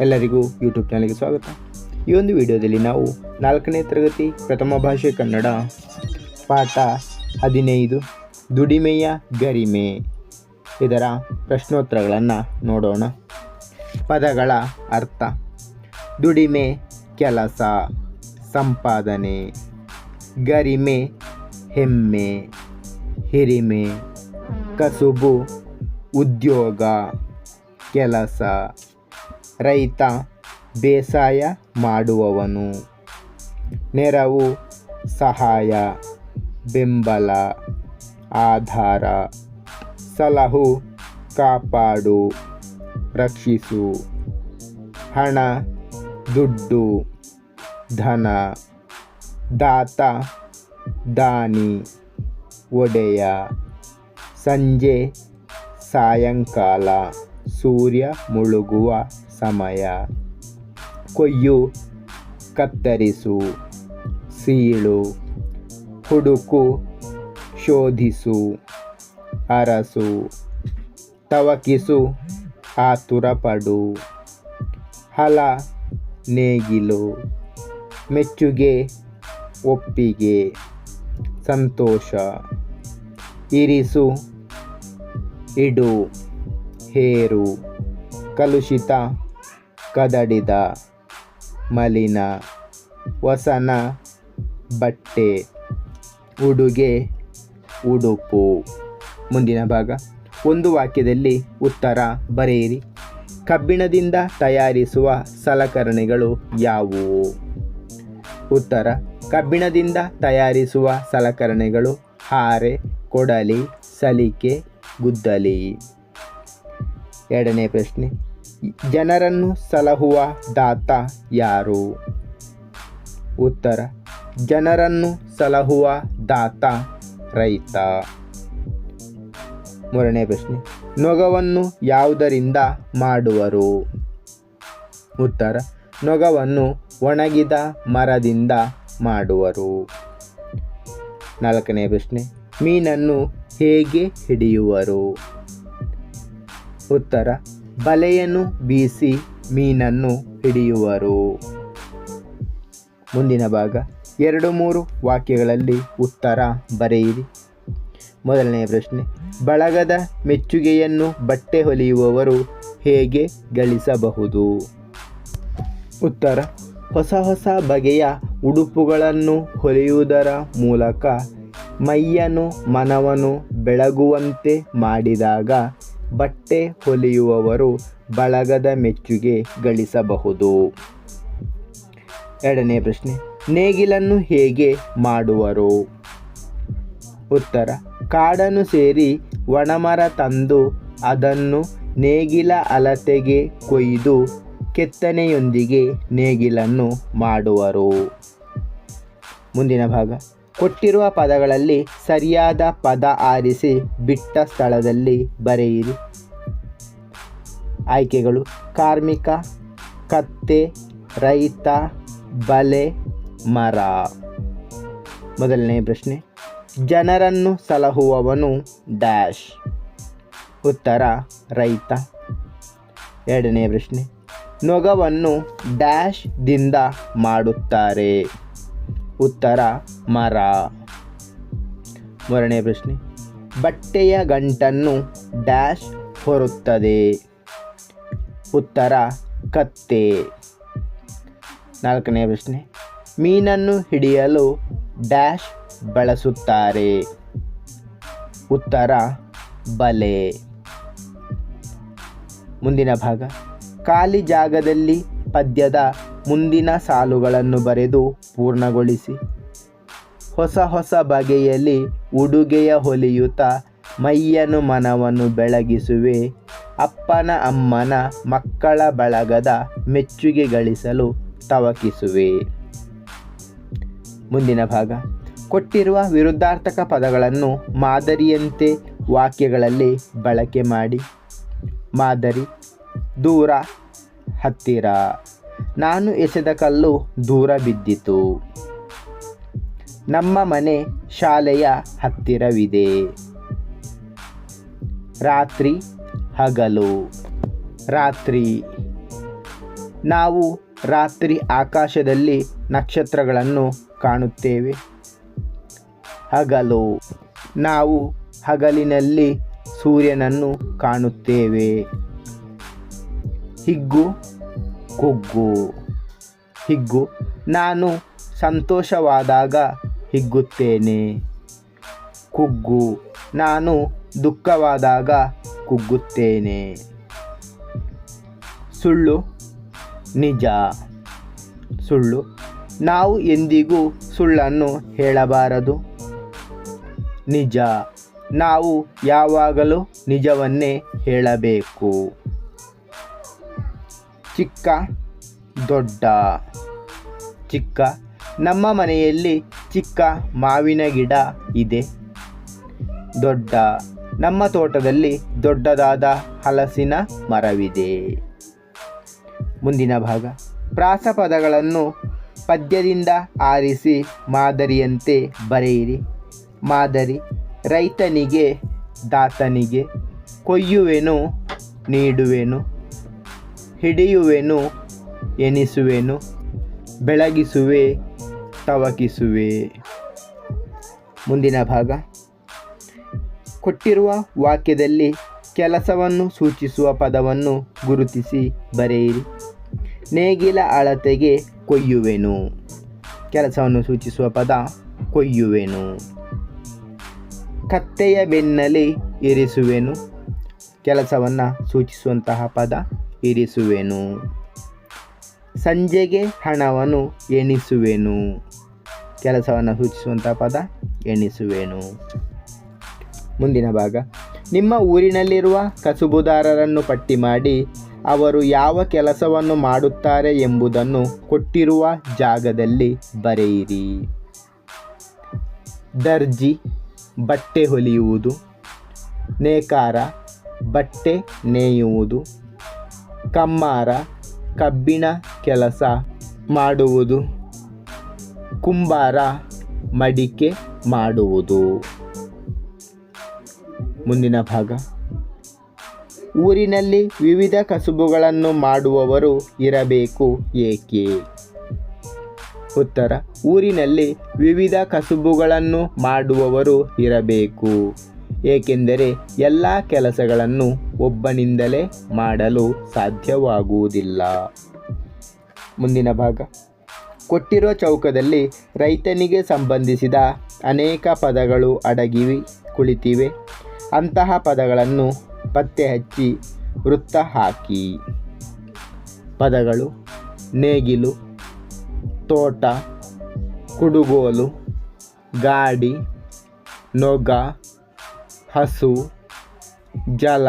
ಎಲ್ಲರಿಗೂ ಯೂಟ್ಯೂಬ್ ಚಾನಲ್ಗೆ ಸ್ವಾಗತ. ಈ ಒಂದು ವಿಡಿಯೋದಲ್ಲಿ ನಾವು ನಾಲ್ಕನೇ ತರಗತಿ ಪ್ರಥಮ ಭಾಷೆ ಕನ್ನಡ ಪಾಠ ಹದಿನೈದು, ದುಡಿಮೆಯ ಗರಿಮೆ ಇದರ ಪ್ರಶ್ನೋತ್ತರಗಳನ್ನು ನೋಡೋಣ. ಪದಗಳ ಅರ್ಥ. ದುಡಿಮೆ ಕೆಲಸ, ಸಂಪಾದನೆ. ಗರಿಮೆ ಹೆಮ್ಮೆ, ಹಿರಿಮೆ. ಕಸುಬು ಉದ್ಯೋಗ, ಕೆಲಸ. ರೈತ ಬೇಸಾಯ ಮಾಡುವವನು. ನೆರವು, ಸಹಾಯ, ಬೆಂಬಲ, ಆಧಾರ, ಸಲಹು, ಕಾಪಾಡು, ರಕ್ಷಿಸು. ಹಣ, ದುಡ್ಡು, ಧನ, ದಾತ, ದಾನಿ, ಒಡೆಯ, ಸಂಜೆ, ಸಾಯಂಕಾಲ, ಸೂರ್ಯ ಮುಳುಗುವ ಸಮಯ. ಕೊಯ್ಯು, ಕತ್ತರಿಸು, ಸೀಳು, ಹುಡುಕು, ಶೋಧಿಸು, ಅರಸು, ತವಕಿಸು, ಆತುರಪಡು, ಹಲ, ನೇಗಿಲು, ಮೆಚ್ಚುಗೆ, ಒಪ್ಪಿಗೆ, ಸಂತೋಷ, ಇರಿಸು, ಇಡು, ಹೇರು, ಕಲುಷಿತ ಕದಡಿದ ಮಲಿನ ವಸನ ಬಟ್ಟೆ ಉಡುಗೆ ಉಡುಪು. ಮುಂದಿನ ಭಾಗ. ಒಂದು ವಾಕ್ಯದಲ್ಲಿ ಉತ್ತರ ಬರೆಯಿರಿ. ಕಬ್ಬಿಣದಿಂದ ತಯಾರಿಸುವ ಸಲಕರಣೆಗಳು ಯಾವುವು? ಉತ್ತರ. ಕಬ್ಬಿಣದಿಂದ ತಯಾರಿಸುವ ಸಲಕರಣೆಗಳು ಹಾರೆ, ಕೊಡಲಿ, ಸಲಿಕೆ, ಗುದ್ದಲಿ. ಎರಡನೇ ಪ್ರಶ್ನೆ. ಜನರನ್ನು ಸಲಹುವ ದಾತ ಯಾರು? ಉತ್ತರ, ಜನರನ್ನು ಸಲಹುವ ದಾತ ರೈತ. ಮೂರನೇ ಪ್ರಶ್ನೆ, ನೊಗವನ್ನು ಯಾವುದರಿಂದ ಮಾಡುವರು? ಉತ್ತರ, ನೊಗವನ್ನು ಒಣಗಿದ ಮರದಿಂದ ಮಾಡುವರು. ನಾಲ್ಕನೇ ಪ್ರಶ್ನೆ, ಮೀನನ್ನು ಹೇಗೆ ಹಿಡಿಯುವರು? ಉತ್ತರ ಬಲೆಯನ್ನು ಬೀಸಿ ಮೀನನ್ನು ಹಿಡಿಯುವರು. ಮುಂದಿನ ಭಾಗ. ಎರಡು ಮೂರು ವಾಕ್ಯಗಳಲ್ಲಿ ಉತ್ತರ ಬರೆಯಿರಿ. ಮೊದಲನೆಯ ಪ್ರಶ್ನೆ. ಬಳಗದ ಮೆಚ್ಚುಗೆಯನ್ನು ಬಟ್ಟೆ ಹೊಲಿಯುವವರು ಹೇಗೆ ಗಳಿಸಬಹುದು? ಉತ್ತರ. ಹೊಸ ಹೊಸ ಬಗೆಯ ಉಡುಪುಗಳನ್ನು ಹೊಲಿಯುವುದರ ಮೂಲಕ ಮೈಯನ್ನು, ಮನವನ್ನು ಬೆಳಗುವಂತೆ ಮಾಡಿದಾಗ ಬಟ್ಟೆ ಹೊಲಿಯುವವರು ಬಳಗದ ಮೆಚ್ಚುಗೆ ಗಳಿಸಬಹುದು. ಎರಡನೇ ಪ್ರಶ್ನೆ, ನೇಗಿಲನ್ನು ಹೇಗೆ ಮಾಡುವರು? ಉತ್ತರ, ಕಾಡನ್ನು ಸೇರಿ ಒಣಮರ ತಂದು ಅದನ್ನು ನೇಗಿಲ ಅಲತೆಗೆ ಕೊಯ್ದು ಕೆತ್ತನೆಯೊಂದಿಗೆ ನೇಗಿಲನ್ನು ಮಾಡುವರು. ಮುಂದಿನ ಭಾಗ ಕೊಟ್ಟಿರುವ ಪದಗಳಲ್ಲಿ ಸರಿಯಾದ ಪದ ಆರಿಸಿ ಬಿಟ್ಟ ಸ್ಥಳದಲ್ಲಿ ಬರೆಯಿರಿ. ಆಯ್ಕೆಗಳು ಕಾರ್ಮಿಕ, ಕತ್ತೆ, ರೈತ, ಬಲೆ, ಮರ. ಮೊದಲನೇ ಪ್ರಶ್ನೆ, ಜನರನ್ನು ಸಲಹುವವನು ಡ್ಯಾಶ್. ಉತ್ತರ, ರೈತ. ಎರಡನೇ ಪ್ರಶ್ನೆ, ನೊಗವನ್ನು ಡ್ಯಾಶ್ ದಿಂದ ಮಾಡುತ್ತಾರೆ. ಉತ್ತರ ಮರ. ಮೂರನೇ ಪ್ರಶ್ನೆ. ಬಟ್ಟೆಯ ಗಂಟನ್ನು ಡ್ಯಾಶ್ ಹೊರುತ್ತದೆ. ಉತ್ತರ, ಕತ್ತೆ. ನಾಲ್ಕನೇ ಪ್ರಶ್ನೆ. ಮೀನನ್ನು ಹಿಡಿಯಲು ಡ್ಯಾಶ್ ಬಳಸುತ್ತಾರೆ. ಉತ್ತರ, ಬಲೆ. ಮುಂದಿನ ಭಾಗ. ಖಾಲಿ ಜಾಗದಲ್ಲಿ ಪದ್ಯದ ಮುಂದಿನ ಸಾಲುಗಳನ್ನು ಬರೆದು ಪೂರ್ಣಗೊಳಿಸಿ. ಹೊಸ ಹೊಸ ಬಗೆಯಲ್ಲಿ ಉಡುಗೆಯ ಹೊಲಿಯುತ್ತ ಮೈಯನು ಮನವನ್ನು ಬೆಳಗಿಸುವೆ. ಅಪ್ಪನ ಅಮ್ಮನ ಮಕ್ಕಳ ಬಳಗದ ಮೆಚ್ಚುಗೆ ಗಳಿಸಲು ತವಕಿಸುವೆ. ಮುಂದಿನ ಭಾಗ. ಕೊಟ್ಟಿರುವ ವಿರುದ್ಧಾರ್ಥಕ ಪದಗಳನ್ನು ಮಾದರಿಯಂತೆ ವಾಕ್ಯಗಳಲ್ಲಿ ಬಳಕೆ ಮಾಡಿ. ಮಾದರಿ, ದೂರ, ಹತ್ತಿರ. ನಾನು ಎಸೆದ ಕಲ್ಲು ದೂರ ಬಿದ್ದಿತು. ನಮ್ಮ ಮನೆ ಶಾಲೆಯ ಹತ್ತಿರವಿದೆ. ರಾತ್ರಿ ಹಗಲು. ರಾತ್ರಿ. ನಾವು ರಾತ್ರಿ ಆಕಾಶದಲ್ಲಿ ನಕ್ಷತ್ರಗಳನ್ನು ಕಾಣುತ್ತೇವೆ. ಹಗಲು. ನಾವು ಹಗಲಿನಲ್ಲಿ ಸೂರ್ಯನನ್ನು ಕಾಣುತ್ತೇವೆ. ಹಿಗ್ಗು ಕುಗ್ಗು. ಹಿಗ್ಗು. ನಾನು ಸಂತೋಷವಾದಾಗ ಹಿಗ್ಗುತ್ತೇನೆ. ಕುಗ್ಗು. ನಾನು ದುಃಖವಾದಾಗ ಕುಗ್ಗುತ್ತೇನೆ. ಸುಳ್ಳು. ನಿಜ. ಸುಳ್ಳು. ನಾವು ಎಂದಿಗೂ ಸುಳ್ಳನ್ನು ಹೇಳಬಾರದು. ನಿಜ. ನಾವು ಯಾವಾಗಲೂ ನಿಜವನ್ನೇ ಹೇಳಬೇಕು. ಚಿಕ್ಕ, ದೊಡ್ಡ, ಚಿಕ್ಕ. ನಮ್ಮ ಮನೆಯಲ್ಲಿ ಚಿಕ್ಕ ಮಾವಿನ ಗಿಡ ಇದೆ. ದೊಡ್ಡ. ನಮ್ಮ ತೋಟದಲ್ಲಿ ದೊಡ್ಡದಾದ ಹಲಸಿನ ಮರವಿದೆ. ಮುಂದಿನ ಭಾಗ. ಪ್ರಾಸಪದಗಳನ್ನು ಪದ್ಯದಿಂದ ಆರಿಸಿ ಮಾದರಿಯಂತೆ ಬರೆಯಿರಿ. ಮಾದರಿ, ರೈತನಿಗೆ, ದಾತನಿಗೆ, ಕೊಯ್ಯುವೆನು, ನೀಡುವೆನು. ಹಿಡಿಯುವೆನು, ಎನಿಸುವೆನು, ಬೆಳಗಿಸುವೆ, ತವಕಿಸುವೆ. ಮುಂದಿನ ಭಾಗ. ಕೊಟ್ಟಿರುವ ವಾಕ್ಯದಲ್ಲಿ ಕೆಲಸವನ್ನು ಸೂಚಿಸುವ ಪದವನ್ನು ಗುರುತಿಸಿ ಬರೆಯಿರಿ. ನೇಗಿಲ ಅಳತೆಗೆ ಕೊಯ್ಯುವೆನು. ಕೆಲಸವನ್ನು ಸೂಚಿಸುವ ಪದ ಕೊಯ್ಯುವೆನು. ಕತ್ತೆಯ ಬೆನ್ನಲ್ಲಿ ಇರಿಸುವೆನು. ಕೆಲಸವನ್ನು ಸೂಚಿಸುವಂತಹ ಪದ ಇರಿಸುವೆನು. ಸಂಜೆಗೆ ಹಣವನ್ನು ಎಣಿಸುವೆನು. ಕೆಲಸವನ್ನು ಸೂಚಿಸುವಂಥ ಪದ ಎಣಿಸುವೆನು. ಮುಂದಿನ ಭಾಗ. ನಿಮ್ಮ ಊರಿನಲ್ಲಿರುವ ಕಸುಬುದಾರರನ್ನು ಪಟ್ಟಿ ಮಾಡಿ ಅವರು ಯಾವ ಕೆಲಸವನ್ನು ಮಾಡುತ್ತಾರೆ ಎಂಬುದನ್ನು ಕೊಟ್ಟಿರುವ ಜಾಗದಲ್ಲಿ ಬರೆಯಿರಿ. ದರ್ಜಿ, ಬಟ್ಟೆ ಹೊಲಿಯುವುದು. ನೇಕಾರ, ಬಟ್ಟೆ ನೇಯುವುದು. ಕಮ್ಮಾರ ಕಬ್ಬಿಣ ಕೆಲಸ ಮಾಡುವುದು. ಕುಂಬಾರ ಮಡಿಕೆ ಮಾಡುವುದು. ಮುಂದಿನ ಭಾಗ. ಊರಿನಲ್ಲಿ ವಿವಿಧ ಕಸುಬುಗಳನ್ನು ಮಾಡುವವರು ಇರಬೇಕು ಏಕೆ? ಉತ್ತರ. ಊರಿನಲ್ಲಿ ವಿವಿಧ ಕಸುಬುಗಳನ್ನು ಮಾಡುವವರು ಇರಬೇಕು. ಏಕೆಂದರೆ ಎಲ್ಲ ಕೆಲಸಗಳನ್ನು ಒಬ್ಬನಿಂದಲೇ ಮಾಡಲು ಸಾಧ್ಯವಾಗುವುದಿಲ್ಲ. ಮುಂದಿನ ಭಾಗ. ಕೊಟ್ಟಿರುವ ಚೌಕದಲ್ಲಿ ರೈತನಿಗೆ ಸಂಬಂಧಿಸಿದ ಅನೇಕ ಪದಗಳು ಅಡಗಿವಿ, ಕುಳಿತಿವೆ. ಅಂತಹ ಪದಗಳನ್ನು ಪತ್ತೆ ಹಚ್ಚಿ ವೃತ್ತ ಹಾಕಿ. ಪದಗಳು ನೇಗಿಲು, ತೋಟ, ಕುಡುಗೋಲು, ಗಾಡಿ, ನೊಗ, ಹಸು, ಜಲ